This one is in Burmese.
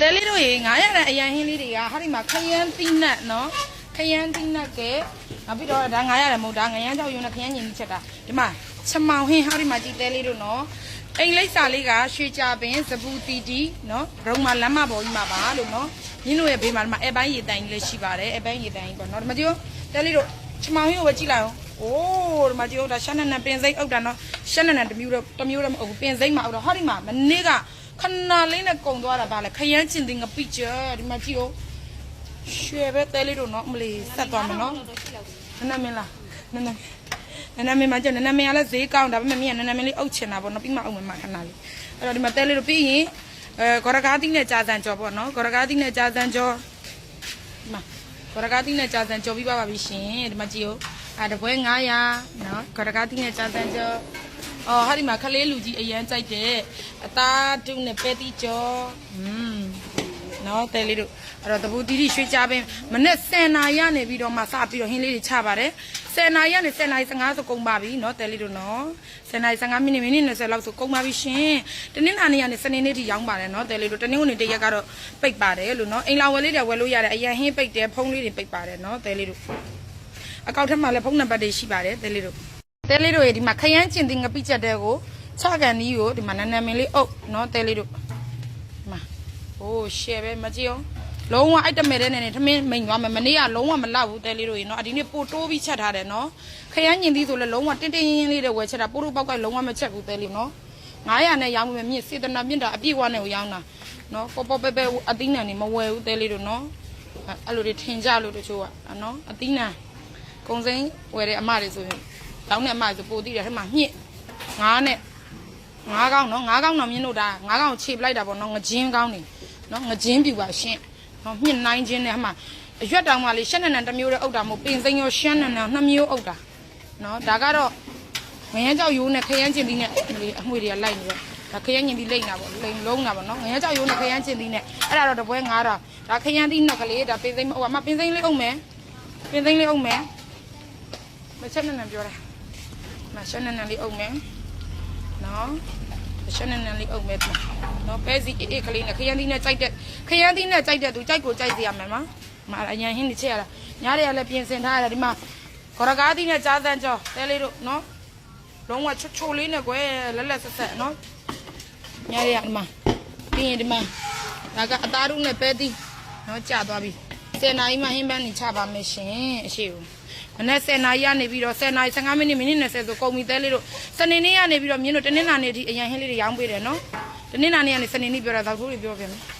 တဲလေးတို့ရေ900တဲ့အရန်ဟင်းလေးတွေကဟာဒီမှာခရမ်းသီးနှက်နော်ခရမ်းသီးနှက်ကဲနောက်ပြီးတော့ဒါ900တဲ့မဟုတ်ဒါငရမ်းကြောက်ရုံနဲ့ခရမ်းညင်ကြီးချက်တာဒီမှာချမောင်ဟင်းဟာဒီမှာကြည်တဲလေးတို့နော်အိမ်လိပ်စာလေးကရွှေကြပင်စပူတီတီနော်ရုံမလမ်းမပေါ်ကြီးမှာပါလို့နော်ညင်းတို့ရဲ့ဘေးမှာဒီမှာအဲပိုင်းရေတိုင်ကြီးလည်းရှိပါတယ်အဲပိုင်းရေတိုင်ကြီးပေါ့နော်ဒီမှာကြည့်တဲလေးတို့ချမောင်ဟင်းကိုပဲကြည့်လိုက်အောင်အိုးဒီမှာကြည့်ဒါရှမ်းနနပင်စိမ့်အုပ်တာနော်ရှမ်းနနတစ်မျိုးတော့တစ်မျိုးတော့မဟုတ်ဘူးပင်စိမ့်မှာအုပ်တော့ဟာဒီမှာမနေ့က ခဏလေးနဲ့ကုံသွားတာပါလေခရမ်းချင်တင်ငပိချာဒီမှာကြည့်ဦးရွှေပဲတဲလေးတို့နော်အမလီဆက်သွားမယ်နော်နနမင်းလားနနနနမင်းမကြောက်နနမင်းကလည်းဈေးကောင်းဒါပေမဲ့မင်းကနနမင်းလေးအုပ်ချင်တာပေါ့နော်ပြီးမှအုပ်မယ်မခဏလေးအဲ့တော့ဒီမှာတဲလေးတို့ပြီးရင်အဲဂေါရကားတိနဲ့ကြာစံကြော်ပေါ့နော်ဂေါရကားတိနဲ့ကြာစံကြော်ဒီမှာဂေါရကားတိနဲ့ကြာစံကြော်ပြီးပါပါပြီရှင်ဒီမှာကြည့်ဦးအဲတပွဲ900နော်ဂေါရကားတိနဲ့ကြာစံကြော် အော်ဟာဒီမှာခလေးလူကြီးအရန်ကြိုက်တယ်အသားတုနဲ့ပဲတီကျော်อืมနော်တဲလေးတို့အဲ့တော့တပူတီတီရွှေချပင်မနေ့10နာရီကနေပြီးတော့မှစပြီးတော့ဟင်းလေးတွေချပါတယ်10နာရီကနေ10နာရီ15ဆိုကုန်ပါပြီနော်တဲလေးတို့နော်10နာရီ15မိနစ်မိနစ်20လောက်ဆိုကုန်ပါပြီရှင်တနင်္လာနေ့ကနေစနေနေ့ထိရောင်းပါတယ်နော်တဲလေးတို့တနင်္ဂနွေတရက်ကတော့ပိတ်ပါတယ်လို့နော်အိမ်လာဝယ်လေးတွေဝယ်လို့ရတယ်အရင်ဟင်းပိတ်တယ်ဖုန်းလေးတွေပိတ်ပါတယ်နော်တဲလေးတို့အကောက်ထက်မှာလည်းဖုန်းနံပါတ်တွေရှိပါတယ်တဲလေးတို့ တဲလေးတို့ရေဒီမှာခရမ်းကျင်တင်ငပိချက်တဲ့ကိုချကန်နီးကိုဒီမှာနန်းနန်းမင်းလေးအုပ်နော်တဲလေးတို့ဒီမှာဟိုးရှယ်ပဲမကြည့်အောင်လုံးဝအိုက်တမဲတဲ့နေနဲ့ထမင်းမိန်သွားမယ်မနေ့ကလုံးဝမလောက်ဘူးတဲလေးတို့ရေနော်အဒီနေ့ပိုတိုးပြီးချက်ထားတယ်နော်ခရမ်းကျင်သီးဆိုလည်းလုံးဝတင်းတင်းရင်းရင်းလေးတွေဝယ်ချက်တာပို့လို့ပေါက်ကလုံးဝမချက်ဘူးတဲလေးနော်900နဲ့ရောင်းမယ်မြင့်စေတနာမြင့်တာအပြည့်ဝနဲ့ကိုရောင်းတာနော်ပေါ်ပေါ်ပဲပဲအသီးနှံနေမဝယ်ဘူးတဲလေးတို့နော်အဲ့လိုတွေထင်ကြလို့တချို့ကနော်အသီးနှံကုံစိမ်းဝယ်တဲ့အမတွေဆိုရင် တောင်းနဲ့အမဆိုပို့တည်တယ်ထဲမှာညှစ်ငါးနဲ့ငါးကောင်းနော်ငါးကောင်းတော့မြင်းတို့ဒါငါးကောင်းခြေပလိုက်တာပေါ့နော်ငကြင်းကောင်းနေနော်ငကြင်းပြူပါရှင်းနော်မြင့်နိုင်ခြင်းနဲ့အမအရွက်တောင်မှလေးရှက်နန်နန်တစ်မျိုးတည်းအုပ်တာမဟုတ်ပင်စိမ်းရောရှမ်းနန်နန်နှစ်မျိုးအုပ်တာနော်ဒါကတော့ငရမ်းကြောက်ရိုးနဲ့ခရမ်းကျင်သီးနဲ့အမွေတွေကလိုက်နေတော့ဒါခရမ်းကျင်သီးလိမ့်တာပေါ့လိမ့်လုံးတာပေါ့နော်ငရမ်းကြောက်ရိုးနဲ့ခရမ်းကျင်သီးနဲ့အဲ့ဒါတော့တပွဲ9000ဒါခရမ်းသီးနောက်ကလေးဒါပင်စိမ်းဟိုအမပင်စိမ်းလေးအုပ်မယ်ပင်စိမ်းလေးအုပ်မယ်မချက်နန်နန်ပြောတယ် မရှင်းနေနေလေးအုပ်မယ်နော်ရှင်းနေနေလေးအုပ်မယ်နော်ပဲစီအေးအေးကလေးနဲ့ခရမ်းသီးနဲ့ကြိုက်တဲ့ခရမ်းသီးနဲ့ကြိုက်တဲ့သူကြိုက်ကိုကြိုက်စေရမယ်နော်မအញ្ញဟင်းနေချက်ရတာညားတွေကလည်းပြင်ဆင်ထားရတယ်ဒီမှာဂရကားသီးနဲ့ကြားစမ်းကြောတဲလေးတို့နော်လုံးဝချွတ်ချိုလေးနဲ့ကွယ်လက်လက်ဆက်ဆက်နော်ညားတွေကဒီမှာပြီးရင်ဒီမှာဒါကအသားတို့နဲ့ပဲသီးနော်ကြာသွားပြီ 10နာရီမှဟင်းပန်းနေချပါမယ်ရှင်အရှိကိုမနေ့10နာရီကနေပြီးတော့10နာရီ15မိနစ်မိနစ်20ဆိုကုန်ပြီတဲလေးတို့စနေနေ့ကနေပြီးတော့မြင်းတို့တနင်္လာနေ့အထိအရင်ဟင်းလေးတွေရောင်းပေးတယ်နော်တနင်္လာနေ့ကနေစနေနေ့ပြောတာသောက်ထိုးတွေပြောပြမယ်